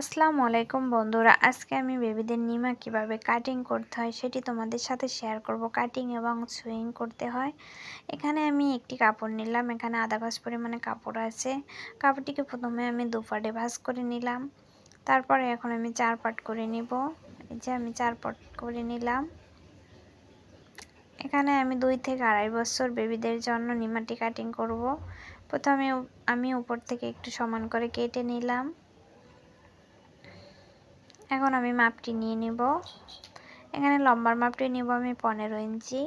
আসসালামু আলাইকুম বন্ধুরা। আজকে আমি বেবিদের নিমা কীভাবে কাটিং করতে হয় সেটি তোমাদের সাথে শেয়ার করব। কাটিং এবং সুইং করতে হয়। এখানে আমি একটি কাপড় নিলাম। এখানে আধা গাছ পরিমাণে কাপড় আছে। কাপড়টিকে প্রথমে আমি দুপাটে ভাঁজ করে নিলাম। তারপরে এখন আমি চার পাট করে নিব। এই যে আমি চার পাট করে নিলাম। এখানে আমি দুই থেকে আড়াই বছর বেবিদের জন্য নিমাটি কাটিং করব। প্রথমে আমি উপর থেকে একটু সমান করে কেটে নিলাম। এখন আমি মাপটি নিয়ে নেব। এখানে লম্বার মাপটি নেব আমি পনেরো ইঞ্চি।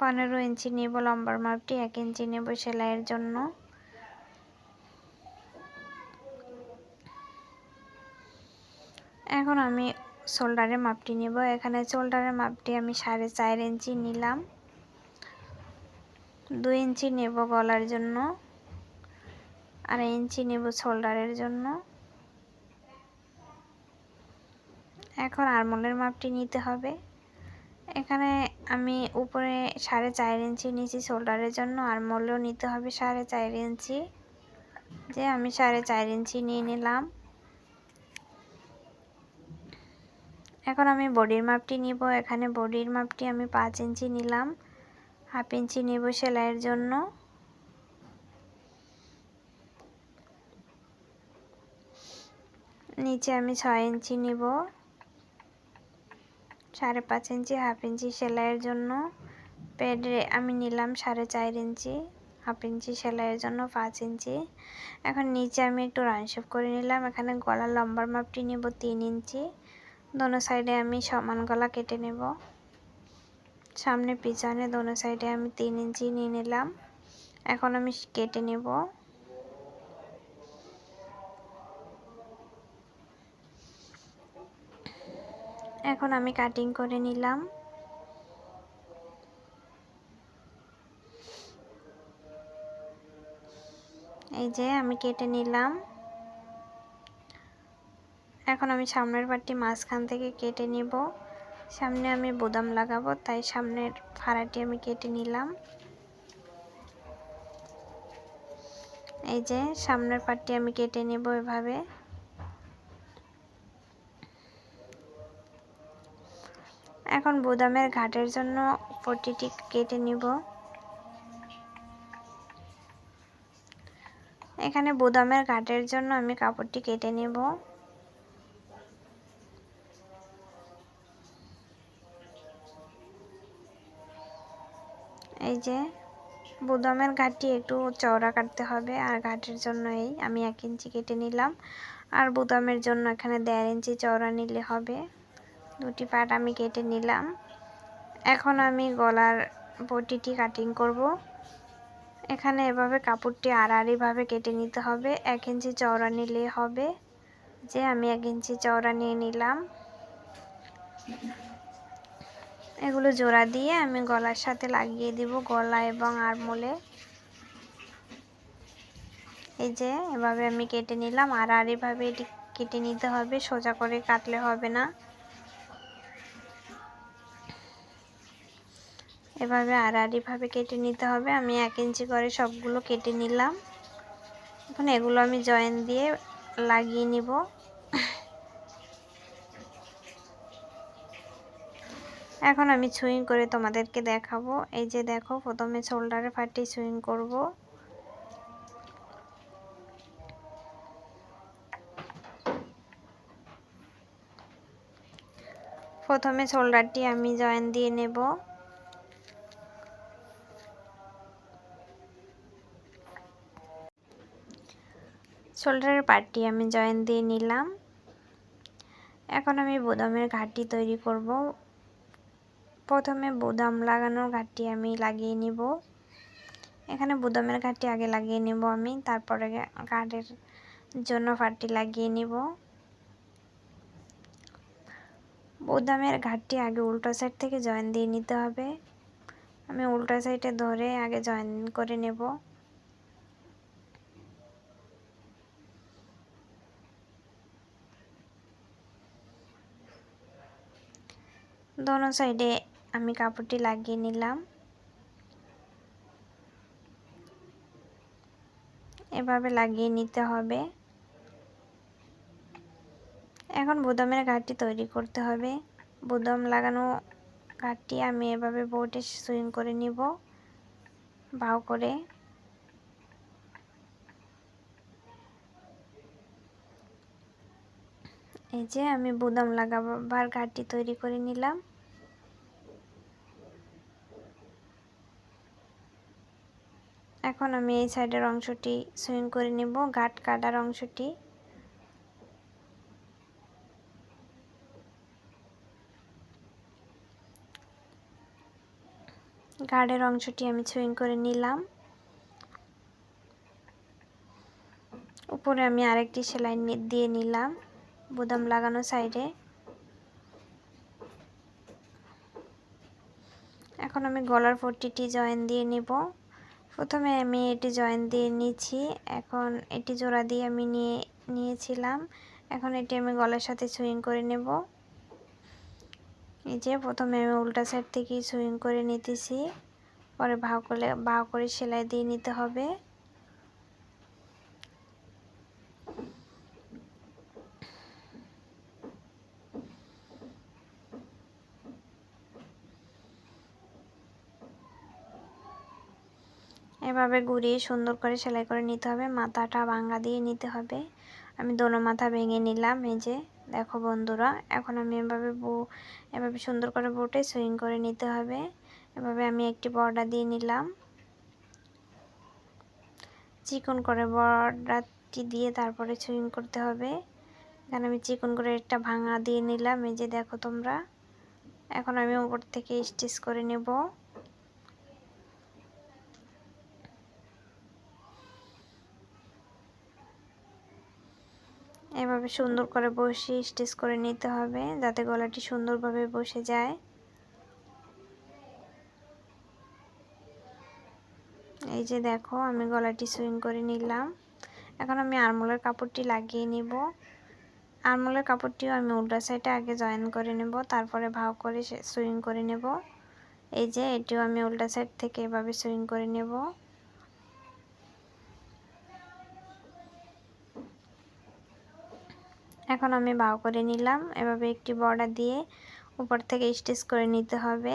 পনেরো ইঞ্চি নেব, লম্বার মাপটি এক ইঞ্চি নেব সেলাইয়ের জন্য। এখন আমি শোল্ডারের মাপটি নেব। এখানে শোল্ডারের মাপটি আমি সাড়ে চার ইঞ্চি নিলাম। দুই ইঞ্চি নেব গলার জন্য। আড়াই ইঞ্চি নেব শোল্ডারের জন্য। এখন আরমোলের মাপটি নিতে হবে। এখানে আমি উপরে সাড়ে চার ইঞ্চি নিয়েছি শোল্ডারের জন্য আরমোলও নিতে হবে সাড়ে চার ইঞ্চি। যে আমি সাড়ে চার ইঞ্চি নিয়ে নিলাম। এখন আমি বডির মাপটি নিব। এখানে বডির মাপটি আমি পাঁচ ইঞ্চি নিলাম। হাফ ইঞ্চি নেব সেলাইয়ের জন্য। নিচে আমি ছয় ইঞ্চি নিব। সাড়ে পাঁচ ইঞ্চি, হাফ ইঞ্চি সেলাইয়ের জন্য। প্যাডে আমি নিলাম সাড়ে চার ইঞ্চি, হাফ ইঞ্চি সেলাইয়ের জন্য পাঁচ ইঞ্চি। এখন নিচে আমি একটু রানশেপ করে নিলাম। এখানে গলার লম্বার মাপটি নেব তিন ইঞ্চি। দোনো সাইডে আমি সমান গলা কেটে নেব। সামনে পিছনে দোনো সাইডে আমি তিন ইঞ্চি নিয়ে নিলাম। এখন আমি কেটে নেব। এখন আমি কাটিং করে নিলাম। এই যে আমি কেটে নিলাম। এখন আমি সামনের পাটটি মাঝখান থেকে কেটে নিব। সামনে আমি বোদাম লাগাবো, তাই সামনের ফাড়াটি আমি কেটে নিলাম। এই যে সামনের পাটটি আমি কেটে নেব এভাবে। এখন বোদামের ঘাটের জন্য পটিটি কেটে নিব। এখানে বোদামের ঘাটের জন্য আমি কাপড়টি কেটে নেব। এই যে, বোদামের ঘাটটি একটু চওড়া কাটতে হবে, আর ঘাটের জন্য এই আমি এক ইঞ্চি কেটে নিলাম। আর বোদামের জন্য এখানে দেড় ইঞ্চি চওড়া নিলে হবে। দুটি পাট আমি কেটে নিলাম। এখন আমি গলার বটিটি কাটিং করব। এখানে এভাবে কাপড়টি আড়াআড়িভাবে কেটে নিতে হবে। এক ইঞ্চি চওড়া নিলে হবে। যে আমি এক ইঞ্চি চওড়া নিয়ে নিলাম। এগুলো জোড়া দিয়ে আমি গলার সাথে লাগিয়ে দিব গলা এবং আরমোলে। এই যে, এভাবে আমি কেটে নিলাম। আর আড়িভাবে এটি কেটে নিতে হবে। সোজা করে কাটলে হবে না। এভাবে আড়াআড়িভাবে কেটে নিতে হবে। আমি এক ইঞ্চি করে সবগুলো কেটে নিলাম। এখন এগুলো আমি জয়েন দিয়ে লাগিয়ে নিব। এখন আমি সুইং করে তোমাদেরকে দেখাবো। এই যে দেখো, প্রথমে শোল্ডারে ফাটি সুইং করব। প্রথমে শোল্ডারটি আমি জয়েন দিয়ে নেব। শোল্ডারের পার্টটি আমি জয়েন দিয়ে নিলাম। এখন আমি বোদামের ঘাটটি তৈরি করব। প্রথমে বোদাম লাগানোর ঘাটটি আমি লাগিয়ে নিব। এখানে বোদামের ঘাটটি আগে লাগিয়ে নিব আমি, তারপরে ঘাটের জন্য ফাটটি লাগিয়ে নিব। বোদামের ঘাটটি আগে উল্টো সাইড থেকে জয়েন দিয়ে নিতে হবে। আমি উল্টো সাইডে ধরে আগে জয়েন করে নেব। দোনো সাইডে আমি কাপড়টি লাগিয়ে নিলাম। এভাবে লাগিয়ে নিতে হবে। এখন বুদামের ঘাটটি তৈরি করতে হবে। বুদাম লাগানো ঘাটটি আমি এভাবে বোটে সুইং করে নিব, বাউ করে। এই যে আমি বুদাম লাগাবার ঘাটটি তৈরি করে নিলাম। এখন আমি এই সাইডের অংশটি সুইং করে নিব, ঘাট কাটার অংশটি। গার্ডের অংশটি আমি সুইং করে নিলাম। উপরে আমি আরেকটি সেলাই দিয়ে নিলাম, বোদাম লাগানো সাইডে। এখন আমি গলার পট্টিটি জয়েন দিয়ে নিব। প্রথমে আমি এটি জয়েন দিয়ে নিয়েছি এখন এটি জোড়া দিয়ে আমি নিয়ে, নিয়েছিলাম। এখন এটি আমি গলার সাথে সুইং করে নেব। এই যে প্রথমে আমি উল্টা সাইড থেকে সুইং করে নিতেছি। পরে ভাও করে ভাও করে সেলাই দিয়ে নিতে হবে। এভাবে ঘুরিয়ে সুন্দর করে সেলাই করে নিতে হবে। মাথাটা ভাঙ্গা দিয়ে নিতে হবে। আমি দোনো মাথা ভেঙে নিলাম, এই যে। দেখো বন্ধুরা, এখন আমি এভাবে বউ এভাবে সুন্দর করে বউটে সুইং করে নিতে হবে। এভাবে আমি একটি বর্ডার দিয়ে নিলাম। চিকন করে বর্ডারটি দিয়ে তারপরে সুইং করতে হবে। এখানে আমি চিকন করে একটা ভাঙা দিয়ে নিলাম, এই যে দেখো তোমরা। এখন আমি উপর থেকে স্টিচ করে নেব। এভাবে সুন্দর করে বসে স্টিচ করে নিতে হবে যাতে গলাটি সুন্দরভাবে বসে যায়। এই যে দেখো, আমি গলাটি সুইং করে নিলাম। এখন আমি আরমোলের কাপড়টি লাগিয়ে নিব। আরমোলের কাপড়টিও আমি উল্টা সাইডে আগে জয়েন করে নেব, তারপরে ভাও করে সুইং করে নেব। এই যে, এটিও আমি উল্টা সাইড থেকে এভাবে সুইং করে নেব। এখন আমি বাউ করে নিলাম। এভাবে একটি বর্ডার দিয়ে উপর থেকে স্টিচ করে নিতে হবে।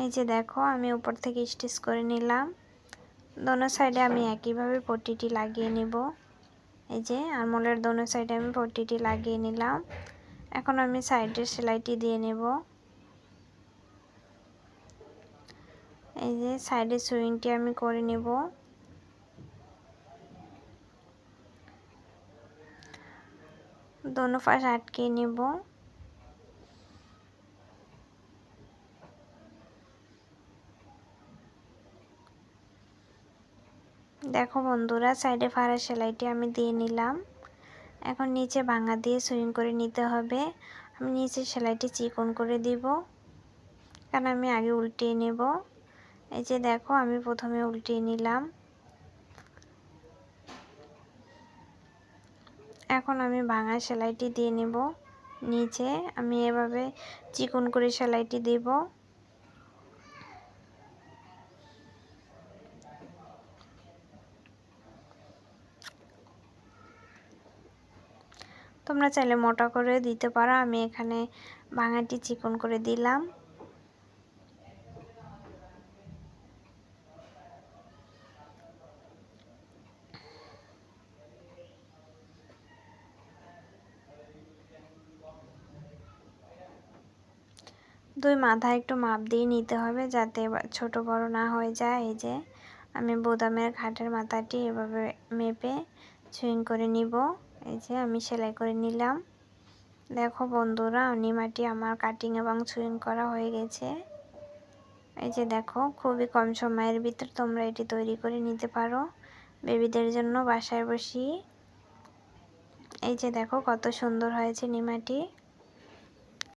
এই যে দেখো, আমি উপর থেকে স্টিচ করে নিলাম। দোনো সাইডে আমি একইভাবে পট্টিটি লাগিয়ে নিব। এই যে আরমোলের দোনো সাইডে আমি পট্টিটি লাগিয়ে নিলাম। এখন আমি সাইডের সেলাইটি দিয়ে নেব। এই যে সাইডে সুইংটি আমি করে নেব। দোনো পাশ আটকে নেব। দেখো বন্ধুরা, সাইডে ফাড়া সেলাইটি আমি দিয়ে নিলাম। এখন নিচে ভাঙা দিয়ে সুইং করে নিতে হবে। আমি নিচে সেলাইটি চিকন করে দিব, কারণ আমি আগে উল্টিয়ে নেব। এই যে দেখো, আমি প্রথমে উল্টিয়ে নিলাম। এখন আমি ভাঙা সেলাইটি দিয়ে নেব। নিচে আমি এভাবে চিকন করে সেলাইটি দেব। তোমরা চাইলে মোটা করে দিতে পারো। আমি এখানে ভাঙাটি চিকন করে দিলাম। দুই মাথা একটু মাপ দিয়ে নিতে হবে যাতে ছোট বড় না হয়ে যায়। এই যে, আমি বোদামের খাটের মাথাটি এভাবে মেপে সুইং করে নিব। এই যে, আমি সেলাই করে নিলাম। দেখো বন্ধুরা, নিমাটি আমার কাটিং এবং সুইং করা হয়ে গেছে। এই যে দেখো, খুবই কম সময়ের ভিতর তোমরা এটি তৈরি করে নিতে পারো। বেবিদের জন্য বাসায় বসি। এই যে দেখো, কত সুন্দর হয়েছে নিমাটি।